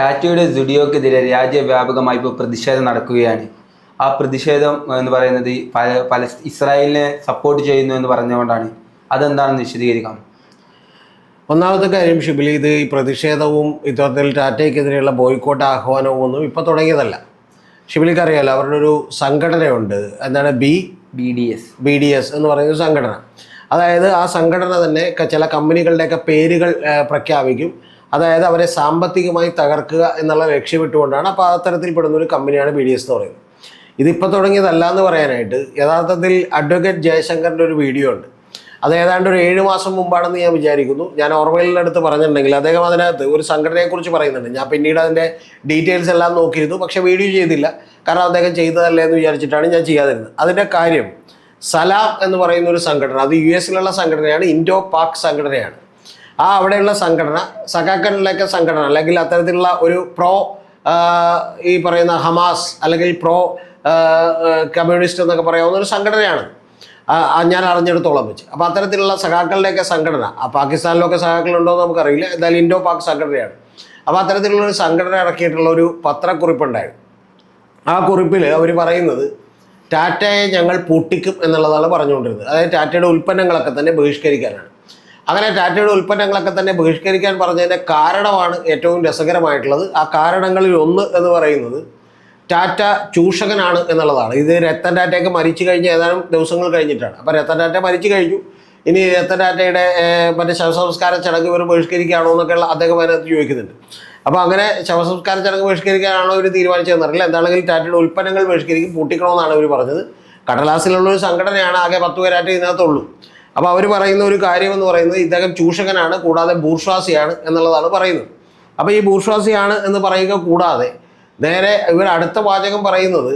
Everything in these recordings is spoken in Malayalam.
ടാറ്റയുടെ സുഡിയോക്കെതിരെ രാജ്യവ്യാപകമായി ഇപ്പോൾ പ്രതിഷേധം നടക്കുകയാണ്. ആ പ്രതിഷേധം എന്ന് പറയുന്നത് പല ഇസ്രായേലിനെ സപ്പോർട്ട് ചെയ്യുന്നു എന്ന് പറഞ്ഞുകൊണ്ടാണ്. അതെന്താണെന്ന് വിശദീകരിക്കാം. ഒന്നാമത്തെ കാര്യം ഷിബിൽ ഇത് ഈ പ്രതിഷേധവും ഇത്തരത്തിൽ ടാറ്റയ്ക്കെതിരെയുള്ള ബോയ്ക്കോട്ട് ആഹ്വാനവും ഒന്നും ഇപ്പോൾ തുടങ്ങിയതല്ല. ഷിബിലിക്ക് അറിയാലോ അവരുടെ ഒരു സംഘടനയുണ്ട്. എന്താണ് B? B D S. B D S എന്ന് പറയുന്ന ഒരു സംഘടന. അതായത് ആ സംഘടന തന്നെ ചില കമ്പനികളുടെയൊക്കെ പേരുകൾ പ്രഖ്യാപിക്കും. അതായത് അവരെ സാമ്പത്തികമായി തകർക്കുക എന്നുള്ള ലക്ഷ്യമിട്ടുകൊണ്ടാണ് അപ്പോൾ അത്തരത്തിൽപ്പെടുന്ന ഒരു കമ്പനിയാണ് ബി ഡി എസ് എന്ന് പറയുന്നത്. ഇതിപ്പോൾ തുടങ്ങിയതല്ല എന്ന് പറയാനായിട്ട് യഥാർത്ഥത്തിൽ അഡ്വക്കേറ്റ് ജയശങ്കറിന്റെ ഒരു വീഡിയോ ഉണ്ട്. അത് ഏതാണ്ട് ഒരു ഏഴ് മാസം മുമ്പാണെന്ന് ഞാൻ വിചാരിക്കുന്നു. ഞാൻ ഓർവെലിന്റെ അടുത്ത് പറഞ്ഞിട്ടുണ്ടെങ്കിൽ അദ്ദേഹം അതിനകത്ത് ഒരു സംഘടനയെക്കുറിച്ച് പറയുന്നുണ്ട്. ഞാൻ പിന്നീട് അതിന്റെ ഡീറ്റെയിൽസ് എല്ലാം നോക്കിയിരുന്നു പക്ഷേ വീഡിയോ ചെയ്തില്ല. കാരണം അദ്ദേഹം ചെയ്തതല്ലേ എന്ന് വിചാരിച്ചിട്ടാണ് ഞാൻ ചെയ്യാതിരുന്നത്. അതിന്റെ കാര്യം സലാം എന്ന് പറയുന്ന ഒരു സംഘടന അത് യു എസിലുള്ള സംഘടനയാണ് ഇൻഡോ പാക് സംഘടനയാണ്. ആ അവിടെയുള്ള സംഘടന സഖാക്കളിലൊക്കെ സംഘടന അല്ലെങ്കിൽ അത്തരത്തിലുള്ള ഒരു പ്രോ ഈ പറയുന്ന ഹമാസ് അല്ലെങ്കിൽ പ്രോ കമ്മ്യൂണിസ്റ്റ് എന്നൊക്കെ പറയാവുന്ന ഒരു സംഘടനയാണ്. ഞാൻ അറിഞ്ഞെടുത്തോളം വെച്ച്. അപ്പോൾ അത്തരത്തിലുള്ള സഖാക്കളുടെയൊക്കെ സംഘടന ആ പാകിസ്ഥാനിലൊക്കെ സഖാക്കളുണ്ടോ എന്ന് നമുക്കറിയില്ല. എന്തായാലും ഇൻഡോ പാക് സംഘടനയാണ്. അപ്പോൾ അത്തരത്തിലുള്ള ഒരു സംഘടന ഇറക്കിയിട്ടുള്ള ഒരു പത്രക്കുറിപ്പുണ്ടായിരുന്നു ആ കുറിപ്പിൽ അവർ പറയുന്നത് ടാറ്റയെ ഞങ്ങൾ പൂട്ടിക്കും എന്നുള്ളതാണ് പറഞ്ഞുകൊണ്ടിരുന്നത്. അതായത് ടാറ്റയുടെ ഉൽപ്പന്നങ്ങളൊക്കെ തന്നെ ബഹിഷ്കരിക്കാനാണ്. അങ്ങനെ ടാറ്റയുടെ ഉൽപ്പന്നങ്ങളൊക്കെ തന്നെ ബഹിഷ്കരിക്കാൻ പറഞ്ഞതിന്റെ കാരണമാണ് ഏറ്റവും രസകരമായിട്ടുള്ളത്. ആ കാരണങ്ങളിൽ ഒന്ന് എന്ന് പറയുന്നത് ടാറ്റ ചൂഷകനാണ് എന്നുള്ളതാണ്. ഇത് രത്തൻ ടാറ്റയൊക്കെ മരിച്ചു കഴിഞ്ഞ ഏതാനും ദിവസങ്ങൾ കഴിഞ്ഞിട്ടാണ്. അപ്പോൾ രത്തൻ ടാറ്റ മരിച്ചു കഴിഞ്ഞു. ഇനി രത്തൻ ടാറ്റയുടെ മറ്റേ ശവസംസ്കാര ചടങ്ങ് ഇവർ ബഹിഷ്കരിക്കുകയാണോ എന്നൊക്കെയുള്ള അദ്ദേഹം അതിനകത്ത് ചോദിക്കുന്നുണ്ട്. അപ്പോൾ അങ്ങനെ ശവസംസ്കാര ചടങ്ങ് ബഹിഷ്കരിക്കാനാണോ ഇവർ തീരുമാനിച്ചതെന്നറിയില്ല എന്താണെങ്കിലും ടാറ്റയുടെ ഉൽപ്പന്നങ്ങൾ ബഹിഷ്കരിക്കും പൂട്ടിക്കണമെന്നാണ് ഇവർ പറഞ്ഞത്. കടലാസിലുള്ള ഒരു സംഘടനയാണ് ആകെ പത്ത് പേരായിട്ട് ഇതിനകത്തുള്ളൂ. അപ്പോൾ അവർ പറയുന്ന ഒരു കാര്യം എന്ന് പറയുന്നത് ഇദ്ദേഹം ചൂഷകനാണ് കൂടാതെ ബൂർഷ്വാസിയാണ് എന്നുള്ളതാണ് പറയുന്നത്. അപ്പോൾ ഈ ബൂർഷ്വാസിയാണ് എന്ന് പറയുക കൂടാതെ നേരെ ഇവർ അടുത്ത വാചകം പറയുന്നത്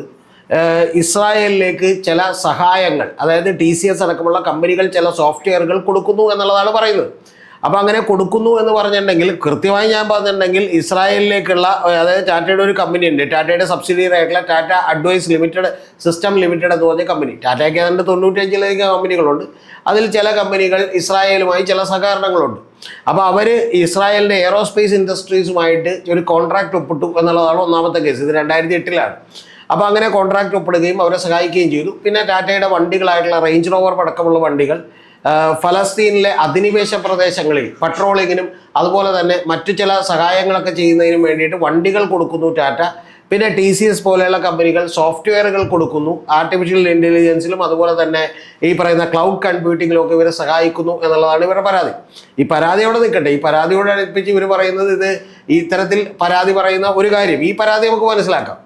ഇസ്രായേലിലേക്ക് ചില സഹായങ്ങൾ അതായത് ടി സി എസ് അടക്കമുള്ള കമ്പനികൾ ചില സോഫ്റ്റ്വെയറുകൾ കൊടുക്കുന്നു എന്നുള്ളതാണ് പറയുന്നത്. അപ്പോൾ അങ്ങനെ കൊടുക്കുന്നു എന്ന് പറഞ്ഞിട്ടുണ്ടെങ്കിൽ കൃത്യമായി ഞാൻ പറഞ്ഞിട്ടുണ്ടെങ്കിൽ ഇസ്രായേലിലേക്കുള്ള അതായത് ടാറ്റയുടെ ഒരു കമ്പനി ഉണ്ട്. ടാറ്റയുടെ സബ്സിഡിയറി ആയിട്ടുള്ള Tata advise limited system limited എന്ന് പറഞ്ഞ കമ്പനി ടാറ്റയ്ക്ക് ഏതാണ്ട് തൊണ്ണൂറ്റഞ്ചിലധികം കമ്പനികളുണ്ട്. അതിൽ ചില കമ്പനികൾ ഇസ്രായേലുമായി ചില സഹകരണങ്ങളുണ്ട്. അപ്പോൾ അവർ ഇസ്രായേലിന്റെ എയറോസ്പേസ് ഇൻഡസ്ട്രീസുമായിട്ട് ഒരു കോൺട്രാക്ട് ഒപ്പിട്ടു എന്നുള്ളതാണ് ഒന്നാമത്തെ കേസ് ഇത് രണ്ടായിരത്തി എട്ടിലാണ് അപ്പോൾ അങ്ങനെ കോൺട്രാക്ട് ഒപ്പിടുകയും അവരെ സഹായിക്കുകയും ചെയ്തു. പിന്നെ ടാറ്റയുടെ വണ്ടികളായിട്ടുള്ള റേഞ്ച് റോവർ അടക്കമുള്ള വണ്ടികൾ ഫലസ്തീനിലെ അധിനിവേശ പ്രദേശങ്ങളിൽ പട്രോളിങ്ങിനും അതുപോലെ തന്നെ മറ്റു ചില സഹായങ്ങളൊക്കെ ചെയ്യുന്നതിനും വേണ്ടിയിട്ട് വണ്ടികൾ കൊടുക്കുന്നു ടാറ്റ. പിന്നെ ടി സി എസ് പോലെയുള്ള കമ്പനികൾ സോഫ്റ്റ്വെയറുകൾ കൊടുക്കുന്നു. ആർട്ടിഫിഷ്യൽ ഇന്റലിജൻസിലും അതുപോലെ തന്നെ ഈ പറയുന്ന ക്ലൗഡ് കമ്പ്യൂട്ടിങ്ങിലും ഒക്കെ ഇവരെ സഹായിക്കുന്നു എന്നുള്ളതാണ് ഇവരുടെ പരാതി. ഈ പരാതിയോടെ നിൽക്കട്ടെ. ഈ പരാതിയോട് അടുപ്പിച്ച് ഇവർ പറയുന്നത് ഇത് ഇത്തരത്തിൽ പരാതി പറയുന്ന ഒരു കാര്യം. ഈ പരാതി നമുക്ക് മനസ്സിലാക്കാം.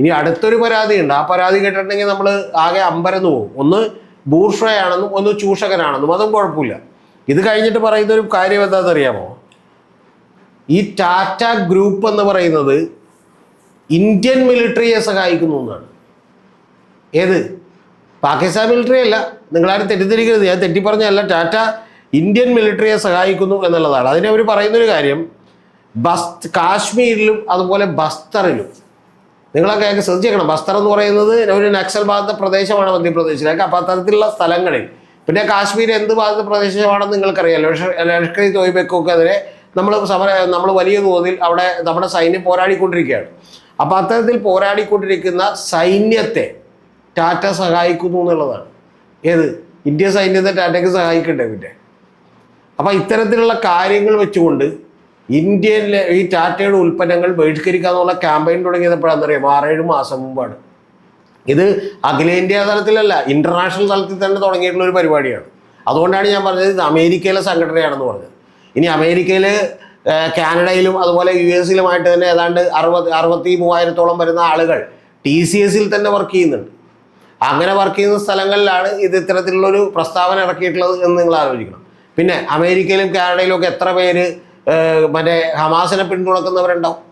ഇനി അടുത്തൊരു പരാതി ഉണ്ട് ആ പരാതി കേട്ടിട്ടുണ്ടെങ്കിൽ നമ്മൾ ആകെ അമ്പരന്ന് പോകും. ഒന്ന് ബൂർഷയാണെന്നും ഒന്ന് ചൂഷകനാണെന്നും അതും കുഴപ്പമില്ല. ഇത് കഴിഞ്ഞിട്ട് പറയുന്ന ഒരു കാര്യം എന്താണെന്ന് അറിയാമോ ഈ ടാറ്റ ഗ്രൂപ്പ് എന്ന് പറയുന്നത് ഇന്ത്യൻ മിലിറ്ററിയെ സഹായിക്കുന്നു എന്നാണ്. ഏത്? പാകിസ്ഥാൻ മിലിറ്ററി അല്ല. നിങ്ങളാരും തെറ്റിദ്ധരിക്കരുത്. ഞാൻ തെറ്റി തെറ്റിപ്പറഞ്ഞല്ല ടാറ്റ ഇന്ത്യൻ മിലിറ്ററിയെ സഹായിക്കുന്നു എന്നുള്ളതാണ്. അതിനെ അവർ പറയുന്നൊരു കാര്യം ബസ് കാശ്മീരിലും അതുപോലെ ബസ്തറിലും നിങ്ങളൊക്കെ ഒക്കെ ശ്രദ്ധിക്കണം. ബസ്തർ എന്ന് പറയുന്നത് ഒരു നക്സൽ ബാധിത പ്രദേശമാണ് മധ്യപ്രദേശിലേക്ക്. അപ്പോൾ അത്തരത്തിലുള്ള സ്ഥലങ്ങളിൽ പിന്നെ കാശ്മീർ എന്ത് ബാധിത പ്രദേശമാണെന്ന് നിങ്ങൾക്കറിയാം ലഷ്കർ ഇ തോയ്ബക്കൊക്കെതിരെ നമ്മൾ സമര നമ്മൾ വലിയ തോതിൽ അവിടെ നമ്മുടെ സൈന്യം പോരാടിക്കൊണ്ടിരിക്കുകയാണ്. അപ്പോൾ അത്തരത്തിൽ പോരാടിക്കൊണ്ടിരിക്കുന്ന സൈന്യത്തെ ടാറ്റ സഹായിക്കുന്നു എന്നുള്ളതാണ്. ഏത്? ഇന്ത്യ സൈന്യത്തെ ടാറ്റയ്ക്ക് സഹായിക്കണ്ടേ പിന്നെ? അപ്പോൾ ഇത്തരത്തിലുള്ള കാര്യങ്ങൾ വെച്ചുകൊണ്ട് ഇന്ത്യയിലെ ഈ ടാറ്റയുടെ ഉൽപ്പന്നങ്ങൾ ബഹിഷ്കരിക്കുക എന്നുള്ള ക്യാമ്പയിൻ തുടങ്ങിയപ്പോഴാണെന്ന് അറിയാം ആറേഴ് മാസം മുമ്പാണ്. ഇത് അഖിലേന്ത്യാ തലത്തിലല്ല ഇന്റർനാഷണൽ തലത്തിൽ തന്നെ തുടങ്ങിയിട്ടുള്ള ഒരു പരിപാടിയാണ്. അതുകൊണ്ടാണ് ഞാൻ പറഞ്ഞത് ഇത് അമേരിക്കയിലെ സംഘടനയാണെന്ന് പറഞ്ഞത്. ഇനി അമേരിക്കയിൽ കാനഡയിലും അതുപോലെ യു എസിലുമായിട്ട് തന്നെ ഏതാണ്ട് അറുപത് അറുപത്തി മൂവായിരത്തോളം വരുന്ന ആളുകൾ ടി സി എസിൽ തന്നെ വർക്ക് ചെയ്യുന്നുണ്ട്. അങ്ങനെ വർക്ക് ചെയ്യുന്ന സ്ഥലങ്ങളിലാണ് ഇത് ഇത്തരത്തിലുള്ളൊരു പ്രസ്താവന ഇറക്കിയിട്ടുള്ളത് എന്ന് നിങ്ങൾ ആലോചിക്കണം. പിന്നെ അമേരിക്കയിലും കാനഡയിലും ഒക്കെ എത്ര പേര് മറ്റേ ഹമാസിനെ പിന്തുണക്കുന്നവരുണ്ടാവും.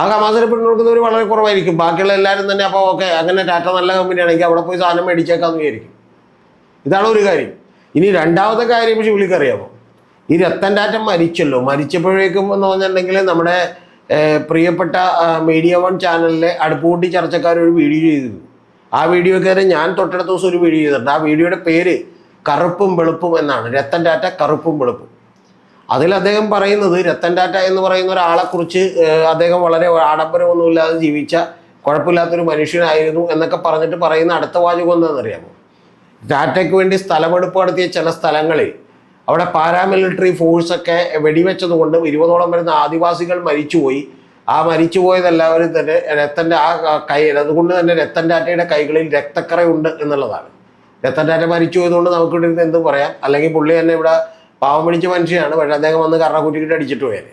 ആ ഹമാസിനെ പിന്തുണക്കുന്നവർ വളരെ കുറവായിരിക്കും. ബാക്കിയുള്ള എല്ലാവരും തന്നെ അപ്പോൾ ഓക്കെ അങ്ങനെ ടാറ്റ നല്ല കമ്പനിയാണെങ്കിൽ അവിടെ പോയി സാധനം മേടിച്ചേക്കാന്ന് വിചാരിക്കും. ഇതാണ് ഒരു കാര്യം. ഇനി രണ്ടാമത്തെ കാര്യം പക്ഷേ വിളിക്കറിയാമോ ഈ രത്തൻ ടാറ്റ മരിച്ചല്ലോ. മരിച്ചപ്പോഴേക്കും എന്ന് പറഞ്ഞിട്ടുണ്ടെങ്കിൽ നമ്മുടെ പ്രിയപ്പെട്ട മീഡിയ വൺ ചാനലിലെ അടുപ്പുകൂട്ടി ചർച്ചക്കാർ ഒരു വീഡിയോ ചെയ്തു ആ വീഡിയോ കയറി ഞാൻ തൊട്ടടുത്ത ദിവസം ഒരു വീഡിയോ ചെയ്തിട്ടുണ്ട്. ആ വീഡിയോയുടെ പേര് കറുപ്പും വെളുപ്പും എന്നാണ്. രത്തൻ ടാറ്റ കറുപ്പും വെളുപ്പും. അതിൽ അദ്ദേഹം പറയുന്നത് രത്തൻ ടാറ്റ എന്ന് പറയുന്ന ഒരാളെ കുറിച്ച് അദ്ദേഹം വളരെ ആഡംബരമൊന്നുമില്ലാതെ ജീവിച്ച കുഴപ്പമില്ലാത്തൊരു മനുഷ്യനായിരുന്നു എന്നൊക്കെ പറഞ്ഞിട്ട് പറയുന്ന അടുത്ത വാചകം എന്താണെന്നറിയാമോ? ടാറ്റയ്ക്ക് വേണ്ടി സ്ഥലമെടുപ്പ് നടത്തിയ ചില സ്ഥലങ്ങളിൽ അവിടെ പാരാമിലിറ്ററി ഫോഴ്സൊക്കെ വെടിവെച്ചതുകൊണ്ട് ഇരുപതോളം വരുന്ന ആദിവാസികൾ മരിച്ചുപോയി. ആ മരിച്ചുപോയതെല്ലാവരും തന്നെ രത്തന്റെ ആ കൈ അതുകൊണ്ട് തന്നെ രത്തൻ ടാറ്റയുടെ കൈകളിൽ രക്തക്കറയുണ്ട് എന്നുള്ളതാണ്. രത്തൻ ടാറ്റ മരിച്ചു പോയതുകൊണ്ട് നമുക്ക് എന്ത് ഇരുന്ന് എന്തും പറയാം? അല്ലെങ്കിൽ പുള്ളി തന്നെ ഇവിടെ പാവം പിടിച്ച മനുഷ്യനാണ് പക്ഷേ അദ്ദേഹം വന്ന് കർണക്കുറ്റിക്കിട്ട് അടിച്ചിട്ട് പോയത്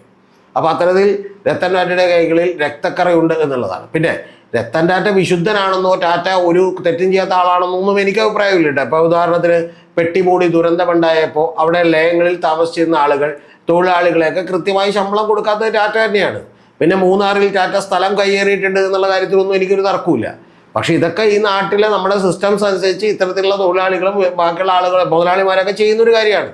അപ്പോൾ അത്തരത്തിൽ രത്തൻ ടാറ്റയുടെ കൈകളിൽ രക്തക്കറയുണ്ട് എന്നുള്ളതാണ്. പിന്നെ രത്തൻ ടാറ്റ വിശുദ്ധനാണെന്നോ ടാറ്റ ഒരു തെറ്റും ചെയ്യാത്ത ആളാണെന്നോ ഒന്നും എനിക്ക് അഭിപ്രായമില്ല ഇപ്പോൾ ഉദാഹരണത്തിന് പെട്ടിമൂടി ദുരന്തമുണ്ടായപ്പോൾ അവിടെ ലയങ്ങളിൽ താമസിച്ചിരുന്ന ആളുകൾ തൊഴിലാളികളെയൊക്കെ കൃത്യമായി ശമ്പളം കൊടുക്കാത്തത് ടാറ്റ തന്നെയാണ്. പിന്നെ മൂന്നാറിൽ ടാറ്റ സ്ഥലം കയ്യേറിയിട്ടുണ്ട് എന്നുള്ള കാര്യത്തിലൊന്നും എനിക്കൊരു തർക്കമില്ല പക്ഷെ ഇതൊക്കെ ഈ നാട്ടിലെ നമ്മുടെ സിസ്റ്റംസ് അനുസരിച്ച് ഇത്തരത്തിലുള്ള തൊഴിലാളികളും ബാക്കിയുള്ള ആളുകളും മുതലാളിമാരൊക്കെ ചെയ്യുന്നൊരു കാര്യമാണ്.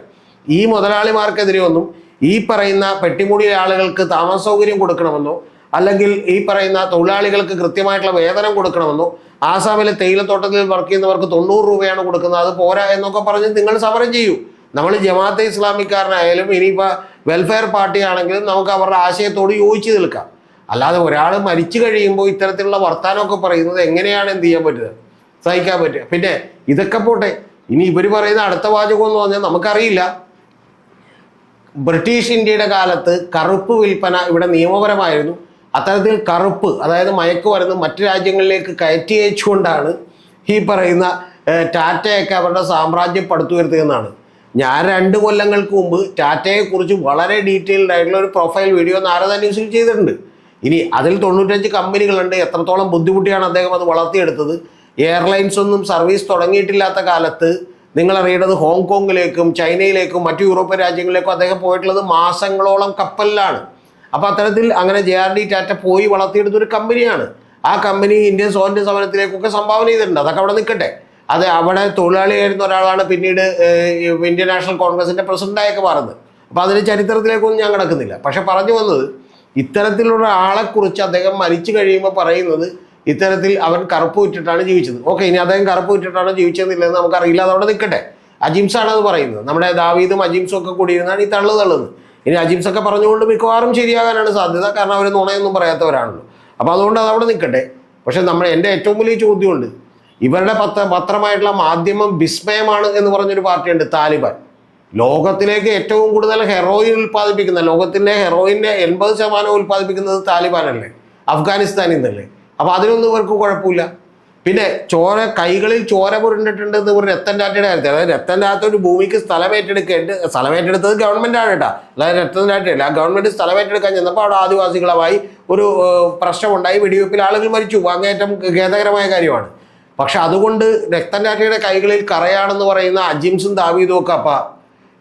ഈ മുതലാളിമാർക്കെതിരെ ഒന്നും ഈ പറയുന്ന പെട്ടിമുടിയിലെ ആളുകൾക്ക് താമസ സൗകര്യം കൊടുക്കണമെന്നോ അല്ലെങ്കിൽ ഈ പറയുന്ന തൊഴിലാളികൾക്ക് കൃത്യമായിട്ടുള്ള വേതനം കൊടുക്കണമെന്നോ ആസാമിലെ തേയിലത്തോട്ടത്തിൽ വർക്ക് ചെയ്യുന്നവർക്ക് തൊണ്ണൂറ് രൂപയാണ് കൊടുക്കുന്നത് അത് പോരാ എന്നൊക്കെ പറഞ്ഞ് നിങ്ങൾ സമരം ചെയ്യൂ. നമ്മൾ ജമാഅത്തെ ഇസ്ലാമിക്കാരനായാലും ഇനിയിപ്പോൾ വെൽഫെയർ പാർട്ടി ആണെങ്കിലും നമുക്ക് അവരുടെ ആശയത്തോട് യോജിച്ച് നിൽക്കാം. അല്ലാതെ ഒരാൾ മരിച്ചു കഴിയുമ്പോൾ ഇത്തരത്തിലുള്ള വർത്തമാനമൊക്കെ പറയുന്നത് എങ്ങനെയാണ് എന്ത് ചെയ്യാൻ പറ്റുക? സഹിക്കാൻ പറ്റുക. പിന്നെ ഇതൊക്കെ പോട്ടെ ഇനി ഇവർ പറയുന്ന അടുത്ത വാചകം എന്ന് പറഞ്ഞാൽ നമുക്കറിയില്ല. ബ്രിട്ടീഷ് ഇന്ത്യയുടെ കാലത്ത് കറുപ്പ് വിൽപ്പന ഇവിടെ നിയമപരമായിരുന്നു. അത്തരത്തിൽ കറുപ്പ് അതായത് മയക്കുമരുന്ന് മറ്റു രാജ്യങ്ങളിലേക്ക് കയറ്റി അയച്ചുകൊണ്ടാണ് ഈ പറയുന്ന ടാറ്റയൊക്കെ അവരുടെ സാമ്രാജ്യം പടുത്തുയർത്തിയെന്നാണ് ഞാൻ രണ്ട് കൊല്ലങ്ങൾക്ക് മുമ്പ് ടാറ്റയെക്കുറിച്ച് വളരെ ഡീറ്റെയിൽഡ് ആയിട്ടുള്ള ഒരു പ്രൊഫൈൽ വീഡിയോ നാരദ ന്യൂസിൽ ചെയ്തിട്ടുണ്ട്. ഇനി അതിൽ തൊണ്ണൂറ്റഞ്ച് കമ്പനികളുണ്ട്. എത്രത്തോളം ബുദ്ധിമുട്ടിയാണ് അദ്ദേഹം അത് വളർത്തിയെടുത്തത്? എയർലൈൻസ് ഒന്നും സർവീസ് തുടങ്ങിയിട്ടില്ലാത്ത കാലത്ത് നിങ്ങൾ അറിയേണ്ടത് ഹോങ്കോങ്ങിലേക്കും ചൈനയിലേക്കും മറ്റു യൂറോപ്യൻ രാജ്യങ്ങളിലേക്കും അദ്ദേഹം പോയിട്ടുള്ളത് മാസങ്ങളോളം കപ്പലിലാണ്. അപ്പോൾ അത്തരത്തിൽ അങ്ങനെ ജെ ആർ ഡി ടാറ്റ പോയി വളർത്തിയെടുത്ത ഒരു കമ്പനിയാണ്. ആ കമ്പനി ഇന്ത്യൻ സ്വാതന്ത്ര്യ സമരത്തിലേക്കൊക്കെ സംഭാവന ചെയ്തിട്ടുണ്ട്. അതൊക്കെ അവിടെ നിൽക്കട്ടെ. അത് അവിടെ തൊഴിലാളിയായിരുന്ന ഒരാളാണ് പിന്നീട് ഇന്ത്യൻ നാഷണൽ കോൺഗ്രസിന്റെ പ്രസിഡന്റായൊക്കെ മാറുന്നത്. അപ്പോൾ അതിന്റെ ചരിത്രത്തിലേക്കൊന്നും ഞാൻ കിടക്കുന്നില്ല. പക്ഷെ പറഞ്ഞു വന്നത് ഇത്തരത്തിലുള്ള ആളെക്കുറിച്ച് അദ്ദേഹം മരിച്ചു കഴിയുമ്പോൾ പറയുന്നത് ഇത്തരത്തിൽ അവൻ കറുപ്പ് വിറ്റിട്ടാണ് ജീവിച്ചത്. ഓക്കെ ഇനി അദ്ദേഹം കറുപ്പ് വിറ്റിട്ടാണ് ജീവിച്ചതെന്നില്ലെന്ന് നമുക്കറിയില്ല. അതവിടെ നിൽക്കട്ടെ. അജിംസാണ് അത് പറയുന്നത്. നമ്മുടെ ദാവീദും അജിംസും ഒക്കെ കൂടിയിരുന്നാണ് ഈ തള്ളു തള്ളുന്നത്. ഇനി അജിംസ് ഒക്കെ പറഞ്ഞുകൊണ്ട് മിക്കവാറും ശരിയാകാനാണ് സാധ്യത. കാരണം അവർ നുണയൊന്നും പറയാത്തവരാണല്ലോ. അപ്പോൾ അതുകൊണ്ട് അതവിടെ നിൽക്കട്ടെ. പക്ഷെ നമ്മൾ എന്റെ ഏറ്റവും വലിയ ചോദ്യമുണ്ട്. ഇവരുടെ പത്ര പത്രമായിട്ടുള്ള മാധ്യമം വിസ്മയമാണ് എന്ന് പറഞ്ഞൊരു പാർട്ടിയുണ്ട് താലിബാൻ. ലോകത്തിലേക്ക് ഏറ്റവും കൂടുതൽ ഹെറോയിൻ ഉൽപ്പാദിപ്പിക്കുന്ന ലോകത്തിന്റെ ഹെറോയിന്റെ എൺപത് ശതമാനം ഉൽപ്പാദിപ്പിക്കുന്നത് താലിബാനല്ലേ? അഫ്ഗാനിസ്ഥാനിൽ നിന്നല്ലേ? അപ്പോൾ അതിനൊന്നും ഇവർക്ക് കുഴപ്പമില്ല. പിന്നെ ചോര കൈകളിൽ ചോര പുരണ്ടിട്ടുണ്ട് എന്ന് പറഞ്ഞ രത്തൻ ടാറ്റയുടെ കാര്യത്തിൽ. അതായത് രത്തൻ ടാറ്റ ഒരു ഭൂമിക്ക് സ്ഥലം ഏറ്റെടുക്കേണ്ട സ്ഥലം ഏറ്റെടുത്തത് ഗവൺമെന്റ് ആണ് കേട്ടോ. അതായത് രത്തൻ ടാറ്റയല്ല ആ ഗവൺമെന്റ് സ്ഥലം ഏറ്റെടുക്കാൻ ചെന്നപ്പോൾ അവിടെ ആദിവാസികളുമായി ഒരു പ്രശ്നമുണ്ടായി. വെടിവെപ്പിൽ ആളുകൾ മരിച്ചു. അങ്ങേറ്റം ഖേദകരമായ കാര്യമാണ്. പക്ഷെ അതുകൊണ്ട് രക്തൻ ടാറ്റയുടെ കൈകളിൽ കറയാണെന്ന് പറയുന്ന അജിംസും ദാവീദും ഒക്കെ അപ്പ.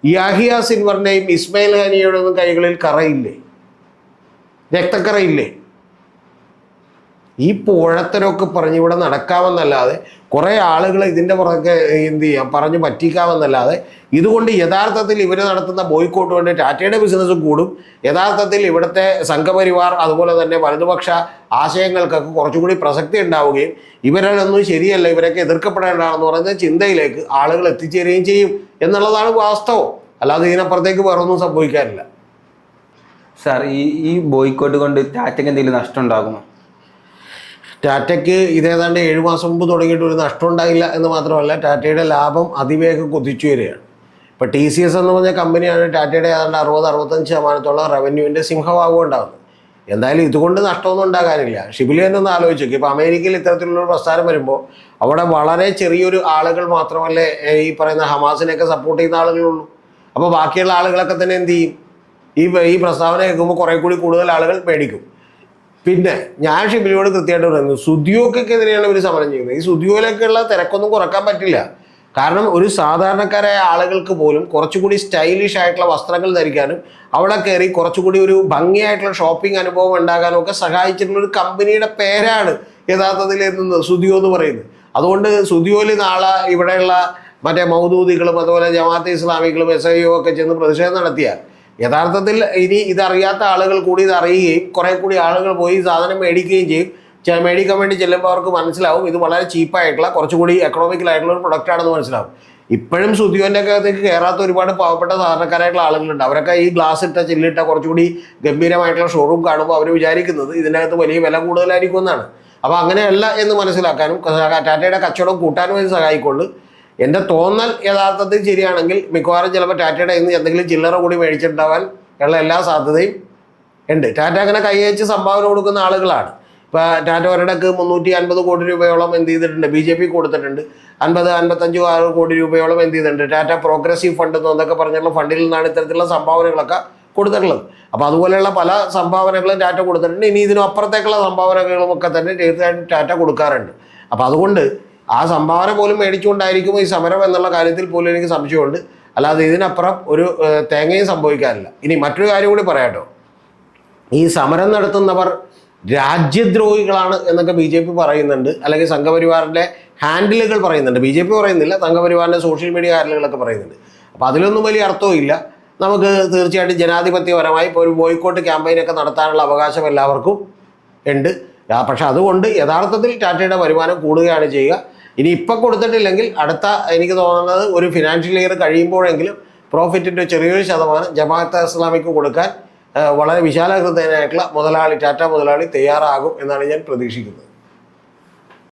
യാഹിയ സിൻവറിന്റെയും ഇസ്മയിൽ ഖാനിയുടെ കൈകളിൽ കറയില്ലേ? രക്തക്കറയില്ലേ? ഈ പൂഴത്തരൊക്കെ പറഞ്ഞ് ഇവിടെ നടക്കാമെന്നല്ലാതെ കുറേ ആളുകൾ ഇതിന്റെ പുറകെ എന്ത് ചെയ്യാം പറഞ്ഞ് പറ്റിക്കാമെന്നല്ലാതെ ഇതുകൊണ്ട് യഥാർത്ഥത്തിൽ ഇവർ നടത്തുന്ന ബോയ്ക്കോട്ട് കൊണ്ട് ടാറ്റയുടെ ബിസിനസ് കൂടും. യഥാർത്ഥത്തിൽ ഇവിടുത്തെ സംഘപരിവാർ അതുപോലെ തന്നെ വലതുപക്ഷ ആശയങ്ങൾക്കൊക്കെ കുറച്ചുകൂടി പ്രസക്തി ഉണ്ടാവുകയും ഇവരൊന്നും ശരിയല്ല ഇവരൊക്കെ എതിർക്കപ്പെടേണ്ടതാണെന്ന് പറയുന്ന ചിന്തയിലേക്ക് ആളുകൾ എത്തിച്ചേരുകയും ചെയ്യും എന്നുള്ളതാണ് വാസ്തവം. അല്ലാതെ ഇതിനപ്പുറത്തേക്ക് വേറൊന്നും സംഭവിക്കാനില്ല. സാർ ഈ ഈ ബോയ്ക്കോട്ട് കൊണ്ട് ടാറ്റയ്ക്ക് എന്തെങ്കിലും നഷ്ടം ഉണ്ടാകുമോ? ടാറ്റയ്ക്ക് ഇതേതാണ്ട് ഏഴ് മാസം മുമ്പ് തുടങ്ങിയിട്ട് ഒരു നഷ്ടം ഉണ്ടായില്ല എന്ന് മാത്രമല്ല ടാറ്റയുടെ ലാഭം അതിവേഗം കുതിച്ചു വരികയാണ്. ഇപ്പോൾ ടി സി എസ് എന്ന് പറഞ്ഞ കമ്പനിയാണ് ടാറ്റയുടെ ഏതാണ്ട് അറുപത് അറുപത്തഞ്ച് ശതമാനത്തോളം റവന്യൂവിന്റെ സിംഹഭാഗം ഉണ്ടാകുന്നത് എന്തായാലും ഇതുകൊണ്ട് നഷ്ടമൊന്നും ഉണ്ടാകാനില്ല. ഷിബിലി എന്നൊന്ന് ആലോചിച്ചു ഇപ്പോൾ അമേരിക്കയിൽ ഇത്തരത്തിലുള്ള പ്രസ്ഥാനം വരുമ്പോൾ അവിടെ വളരെ ചെറിയൊരു ആളുകൾ മാത്രമല്ലേ ഈ പറയുന്ന ഹമാസിനെയൊക്കെ സപ്പോർട്ട് ചെയ്യുന്ന ആളുകളുള്ളൂ. അപ്പോൾ ബാക്കിയുള്ള ആളുകളൊക്കെ തന്നെ എന്ത് ചെയ്യും? ഈ ഈ പ്രസ്താവന കേൾക്കുമ്പോൾ കുറേ കൂടി കൂടുതൽ ആളുകൾ മേടിക്കും പിന്നെ ഞാൻ ഷിബിലിയോട് കൃത്യമായിട്ട് പറയുന്നു സുദ്യോക്കെതിരെയാണ് ഇവർ സമരം ചെയ്യുന്നത്. ഈ സുദ്യോയിലൊക്കെയുള്ള തിരക്കൊന്നും കുറയ്ക്കാൻ പറ്റില്ല. കാരണം ഒരു സാധാരണക്കാരായ ആളുകൾക്ക് പോലും കുറച്ചുകൂടി സ്റ്റൈലിഷ് ആയിട്ടുള്ള വസ്ത്രങ്ങൾ ധരിക്കാനും അവിടെ കയറി കുറച്ചുകൂടി ഒരു ഭംഗിയായിട്ടുള്ള ഷോപ്പിംഗ് അനുഭവം ഉണ്ടാകാനും ഒക്കെ സഹായിച്ചിട്ടുള്ള ഒരു കമ്പനിയുടെ പേരാണ് യഥാർത്ഥത്തിൽ എന്ത് സുദിയോ എന്ന് പറയുന്നത്. അതുകൊണ്ട് സുദിയോയിൽ നാളെ ഇവിടെയുള്ള മറ്റേ മൗദൂദികളും അതുപോലെ ജമാഅത്ത് ഇസ്ലാമികളും എസ് ഐ ഒക്കെ ചെന്ന് പ്രതിഷേധം നടത്തിയാൽ യഥാർത്ഥത്തിൽ ഇനി ഇതറിയാത്ത ആളുകൾ കൂടി ഇത് അറിയുകയും കുറെ കൂടി ആളുകൾ പോയി സാധനം മേടിക്കുകയും ചെയ്യും. മേടിക്കാൻ വേണ്ടി ചെല്ലുമ്പോൾ അവർക്ക് മനസ്സിലാവും ഇത് വളരെ ചീപ്പായിട്ടുള്ള കുറച്ചുകൂടി എക്കണോമിക്കൽ ആയിട്ടുള്ള ഒരു പ്രൊഡക്റ്റ് ആണെന്ന് മനസ്സിലാവും. ഇപ്പോഴും സുദിയോന്റെ അകത്തേക്ക് കയറാത്ത ഒരുപാട് പാവപ്പെട്ട സാധാരണക്കാരായിട്ടുള്ള ആളുകളുണ്ട്. അവരൊക്കെ ഈ ഗ്ലാസ് ഇട്ട ചില്ലിട്ട കുറച്ചുകൂടി ഗംഭീരമായിട്ടുള്ള ഷോറൂം കാണുമ്പോൾ അവർ വിചാരിക്കുന്നത് ഇതിനകത്ത് വലിയ വില കൂടുതലായിരിക്കും എന്നാണ് അപ്പോൾ അങ്ങനെയല്ല എന്ന് മനസ്സിലാക്കാനും ടാറ്റയുടെ കച്ചവടം കൂട്ടാനും ഇത് സഹായിക്കൊണ്ട് എന്റെ തോന്നൽ യഥാർത്ഥത്തിൽ ശരിയാണെങ്കിൽ മിക്കവാറും ചിലപ്പോൾ ടാറ്റയുടെ ഇന്ന് എന്തെങ്കിലും ചില്ലറ കൂടി മേടിച്ചിട്ടുണ്ടാവാൻ ഉള്ള എല്ലാ സാധ്യതയും ഉണ്ട്. ടാറ്റ അങ്ങനെ കൈയച്ച് സംഭാവന കൊടുക്കുന്ന ആളുകളാണ്. ഇപ്പോൾ ടാറ്റ ഒരിടക്ക് മുന്നൂറ്റി അൻപത് കോടി രൂപയോളം എന്ത് ചെയ്തിട്ടുണ്ട്? ബി ജെ പി കൊടുത്തിട്ടുണ്ട്. അൻപത് അൻപത്തഞ്ച് ആറ് കോടി രൂപയോളം എന്ത് ചെയ്തിട്ടുണ്ട്? ടാറ്റ പ്രോഗ്രസീവ് ഫണ്ട് എന്നൊക്കെ പറഞ്ഞുള്ള ഫണ്ടിൽ നിന്നാണ് ഇത്തരത്തിലുള്ള സംഭാവനകളൊക്കെ കൊടുത്തിട്ടുള്ളത്. അപ്പോൾ അതുപോലെയുള്ള പല സംഭാവനകളും ടാറ്റ കൊടുത്തിട്ടുണ്ട്. ഇനി ഇതിനപ്പുറത്തേക്കുള്ള സംഭാവനകളും ഒക്കെ തന്നെ തീർച്ചയായിട്ടും ടാറ്റ കൊടുക്കാറുണ്ട്. അപ്പോൾ അതുകൊണ്ട് ആ സംഭാവന പോലും മേടിച്ചുകൊണ്ടായിരിക്കും ഈ സമരം എന്നുള്ള കാര്യത്തിൽ പോലും എനിക്ക് സംശയമുണ്ട്. അല്ലാതെ ഇതിനപ്പുറം ഒരു തേങ്ങയും സംഭവിക്കാനില്ല. ഇനി മറ്റൊരു കാര്യം കൂടി പറയാട്ടോ. ഈ സമരം നടത്തുന്നവർ രാജ്യദ്രോഹികളാണ് എന്നൊക്കെ ബി ജെ പി പറയുന്നുണ്ട്. അല്ലെങ്കിൽ സംഘപരിവാറിന്റെ ഹാൻഡിലുകൾ പറയുന്നുണ്ട്. ബി ജെ പി പറയുന്നില്ല സംഘപരിവാറിന്റെ സോഷ്യൽ മീഡിയ ഹാൻഡിലുകളൊക്കെ പറയുന്നുണ്ട്. അപ്പോൾ അതിലൊന്നും വലിയ അർത്ഥവും ഇല്ല. നമുക്ക് തീർച്ചയായിട്ടും ജനാധിപത്യപരമായി ഇപ്പോൾ ഒരു ബോയ്ക്കോട്ട് ക്യാമ്പയിനൊക്കെ നടത്താനുള്ള അവകാശം എല്ലാവർക്കും ഉണ്ട്. പക്ഷെ അതുകൊണ്ട് യഥാർത്ഥത്തിൽ ടാറ്റയുടെ വരുമാനം കൂടുകയാണ് ചെയ്യുക. ഇനി ഇപ്പം കൊടുത്തിട്ടില്ലെങ്കിൽ അടുത്ത എനിക്ക് തോന്നുന്നത് ഒരു ഫിനാൻഷ്യൽ ഇയർ കഴിയുമ്പോഴെങ്കിലും പ്രോഫിറ്റിന്റെ ചെറിയൊരു ശതമാനം ജമാഅത്ത് ഇസ്ലാമിക്ക് കൊടുക്കാൻ വളരെ വിശാലകൃതനായിട്ടുള്ള മുതലാളി ടാറ്റ മുതലാളി തയ്യാറാകും എന്നാണ് ഞാൻ പ്രതീക്ഷിക്കുന്നത്.